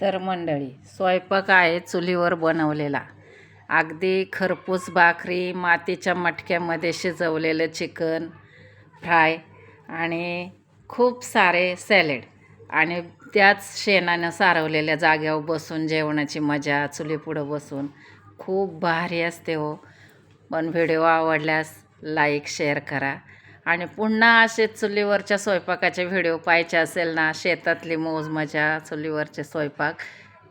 तर मंडळी स्वयंपाक आहे चुलीवर बनवलेला. अगदी खरपूस भाकरी मातीच्या मटक्यामध्ये शिजवलेलं चिकन फ्राय आणि खूप सारे सॅलेड. आणि त्याच शेणानं सारवलेल्या जाग्यावर बसून जेवणाची मजा चुलीपुढं बसून. खूप भारी असते हो. पण व्हिडिओ आवडल्यास लाईक शेअर करा. आणि पुन्हा असे चुलीवरच्या स्वयंपाकाचे व्हिडिओ पाहायचे असेल ना शेतातली मौज मजा चुलीवरचे स्वयंपाक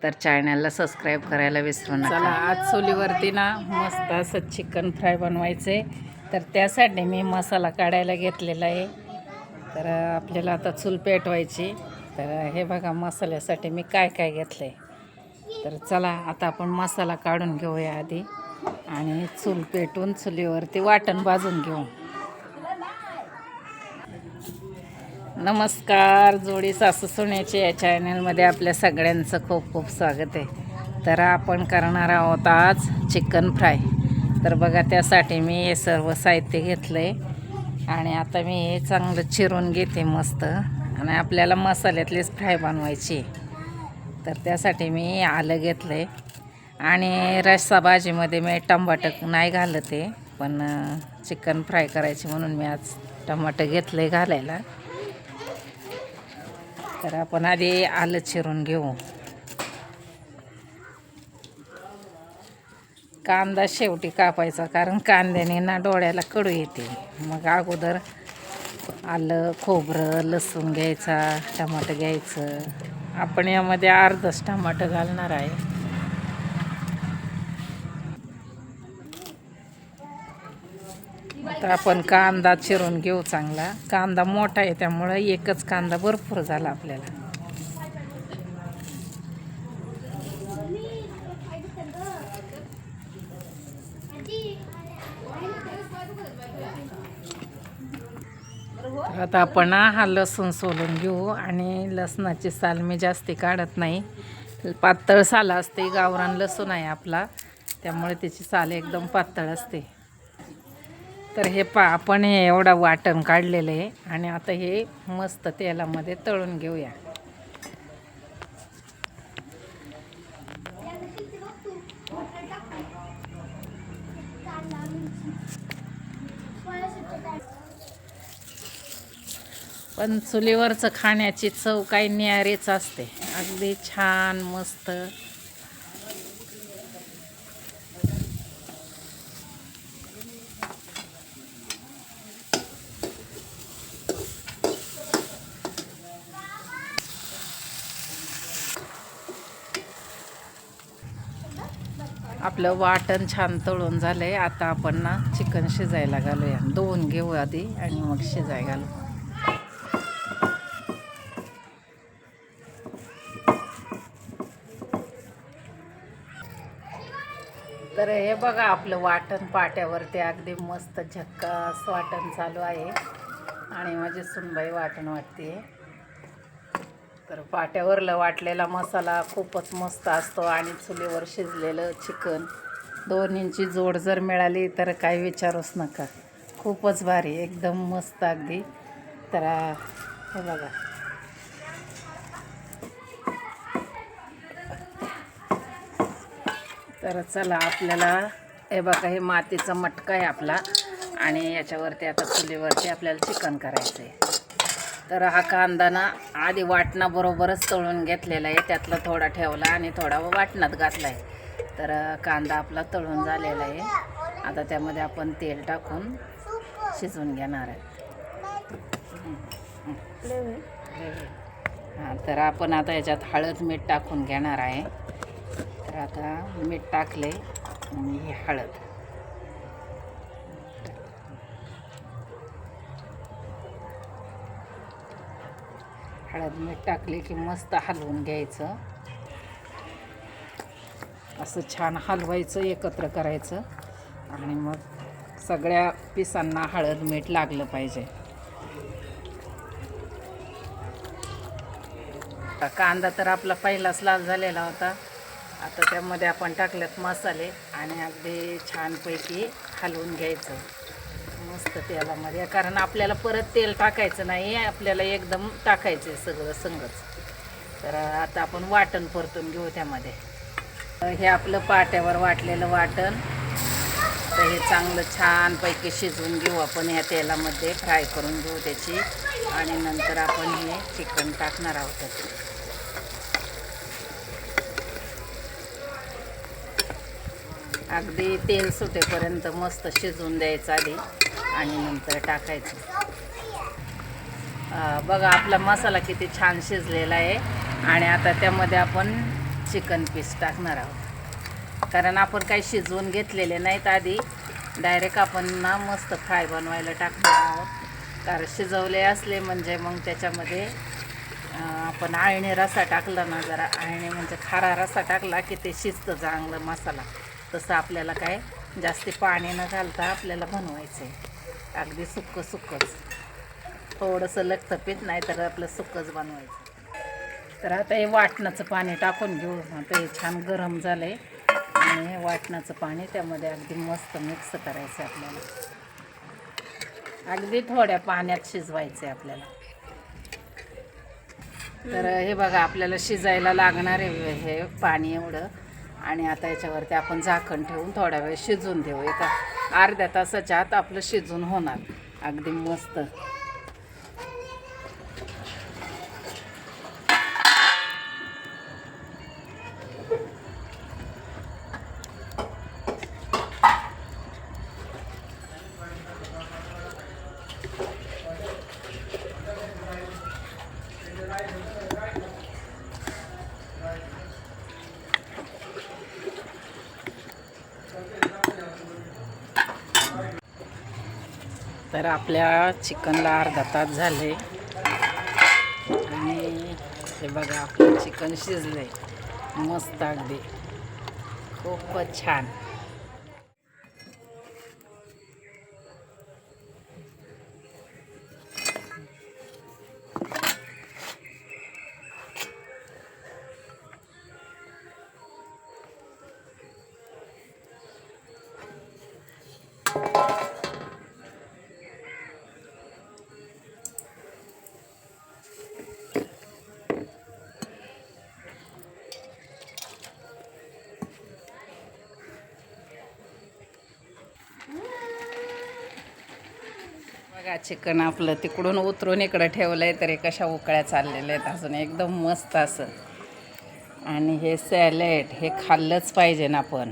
तर चॅनलला सबस्क्राईब करायला विसरू नका. चला आज चुलीवरती ना मस्त असं चिकन फ्राय बनवायचे. तर त्यासाठी मी मसाला काढायला घेतलेला आहे. तर आपल्याला आता चूल पेटवायची. तर हे बघा मसाल्यासाठी मी काय काय घेतलं आहे तर चला आता आपण मसाला काढून घेऊया आधी. आणि चूल पेटून चुलीवरती वाटण भाजून घेऊ. नमस्कार जोडी सासू सुनेचे या चॅनलमध्ये आपल्या सगळ्यांचं खूप खूप स्वागत आहे. तर आपण करणार आहोत आज चिकन फ्राय. तर बघा त्यासाठी मी हे सर्व साहित्य घेतलं आहे आणि आता मी हे चांगलं चिरून घेते मस्त. आणि आपल्याला मसाल्यातलीच फ्राय बनवायची तर त्यासाठी मी आलं घेतलं आहे आणि रस्सा भाजीमध्ये मी टमाटक नाही घालत आहे पण चिकन फ्राय करायची म्हणून मी आज टमाटं घेतलं आहे घालायला. तर आपण आधी आलं चिरून घेऊ. कांदा शेवटी कापायचा कारण कांद्याने ना डोळ्याला कडू येते. मग अगोदर आलं खोबरं लसूण घ्यायचा टमाटं घ्यायचं. आपण यामध्ये अर्धच टमाटं घालणार आहे. आता आपण कांदा चिरून घेऊ चांगला. कांदा मोठा आहे त्यामुळं एकच कांदा भरपूर झाला आपल्याला. आता आपण हा लसूण सोलून घेऊ आणि लसणाची साल मी जास्ती काढत नाही. पातळ साल असते गावरान लसूण आहे आपला. त्यामुळे त्याची साल एकदम पातळ असते. तर हे पा आपण हे एवढा वाटण काढलेलं आहे. आणि आता हे मस्त तेलामध्ये तळून घेऊया. पण चुलीवरचं खाण्याची चव काही न्यारीच असते. अगदी छान मस्त. आपलं वाटण छान तळून झालं आहे आता आपण ना चिकन शिजायला घालूया. दोन घेऊ आधी आणि मग शिजाय घालू. तर हे बघा आपलं वाटण पाट्यावरती अगदी मस्त झक्कास वाटण चालू आहे. आणि माझी सुनबाई वाटण वाटते तर पाट्यावरला वाटलेला मसाला खूपच मस्त असतो आणि चुलीवर शिजलेलं चिकन. दोन्हींची जोड जर मिळाली तर काही विचारूच नका. खूपच भारी एकदम मस्त अगदी. तर हे बघा. तर चला आपल्याला हे बघा हे मातीचा मटका आहे आपला. आणि याच्यावरती आता चुलीवरती आपल्याला चिकन करायचं आहे तर हा कांदा ना आधी वाटणाबरोबरच तळून घेतलेला आहे. त्यातला थोडा ठेवला आणि थोडा वाटणात घातला आहे तर कांदा आपला तळून झालेला आहे. आता त्यामध्ये आपण तेल टाकून शिजवून घेणार आहे. हां तर आपण आता याच्यात हळद मीठ टाकून घेणार आहे. तर आता मीठ टाकले आणि ही हळद. हळद मीठ टाकले की मस्त हलवून घ्यायचं. असं छान हलवायचं एकत्र करायचं. आणि मग सगळ्या पिसांना हळद मीठ लागलं पाहिजे. आता कांदा तर आपला पहिलाच लाल झालेला होता. आता त्यामध्ये आपण टाकलेत मसाले आणि अगदी छानपैकी हलवून घ्यायचं. मस्त तेलामध्ये. कारण आपल्याला परत तेल टाकायचं नाही आपल्याला एकदम टाकायचं आहे सगळं संगच. तर आता आपण वाटण परतून घेऊ त्यामध्ये. हे आपलं पाट्यावर वाटलेलं वाटण. तर हे चांगलं छानपैकी शिजवून घेऊ आपण या तेलामध्ये. फ्राय करून घेऊ त्याची. आणि नंतर आपण हे चिकन टाकणार आहोत अगदी तेल सुटेपर्यंत मस्त शिजवून द्यायचं आधी. आणि नंतर टाकायचं. बघा आपला मसाला किती छान शिजलेला आहे. आणि आता त्यामध्ये आपण चिकन पीस टाकणार आहोत. कारण आपण काही शिजवून घेतलेले नाहीत आधी. डायरेक्ट आपण ना मस्त फ्राय बनवायला टाकणार आहोत. कारण शिजवले असले म्हणजे मग त्याच्यामध्ये आपण आळणी रसा टाकला ना जरा. आळणी म्हणजे खारा रसा टाकला की ते शिजतं चांगलं मसाला. तसं आपल्याला काय जास्ती पाणी न घालता आपल्याला बनवायचं आहे अगदी सुकं सुक्कंच थोडंसं लखतपीत नाही तर आपलं सुक्कंच बनवायचं. तर आता हे वाटणाचं पाणी टाकून घेऊ. आता हे छान गरम झालं आहे आणि हे वाटणाचं पाणी त्यामध्ये अगदी मस्त मिक्स करायचं आहे आपल्याला. अगदी थोड्या पाण्यात शिजवायचं आहे आपल्याला. तर हे बघा आपल्याला शिजायला लागणार आहे हे पाणी एवढं. आणि आता याच्यावरती आपण झाकण ठेवून थोडा वेळ शिजून देऊ. एका अर्ध्या तासाच्या आत आपलं शिजून होणार. अगदी मस्त. तर आपल्या चिकनला अर्धा तास झाले. आणि हे बघा आपलं चिकन शिजले मस्त अगदी. खूपच छान. बघा चिकन आपलं तिकडून उतरून इकडं ठेवलं आहे तरी कशा उकळ्या चाललेल्या आहेत. अजून एकदम मस्त असं. आणि हे सॅलेड हे खाल्लंच पाहिजे ना आपण.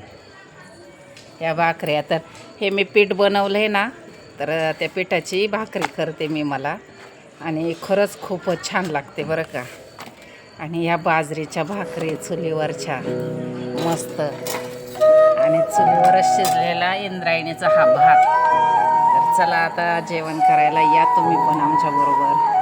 या भाकऱ्या. तर हे मी पीठ बनवलं आहे ना तर त्या पिठाची भाकरी करते मी मला. आणि खरंच खूपच छान लागते बरं का. आणि ह्या बाजरीच्या भाकरी चुलीवरच्या. मस्त. आणि चुलीवरच शिजलेला इंद्रायणीचा हा भात. चला आता जेवण करायला या तुम्ही पण आमच्याबरोबर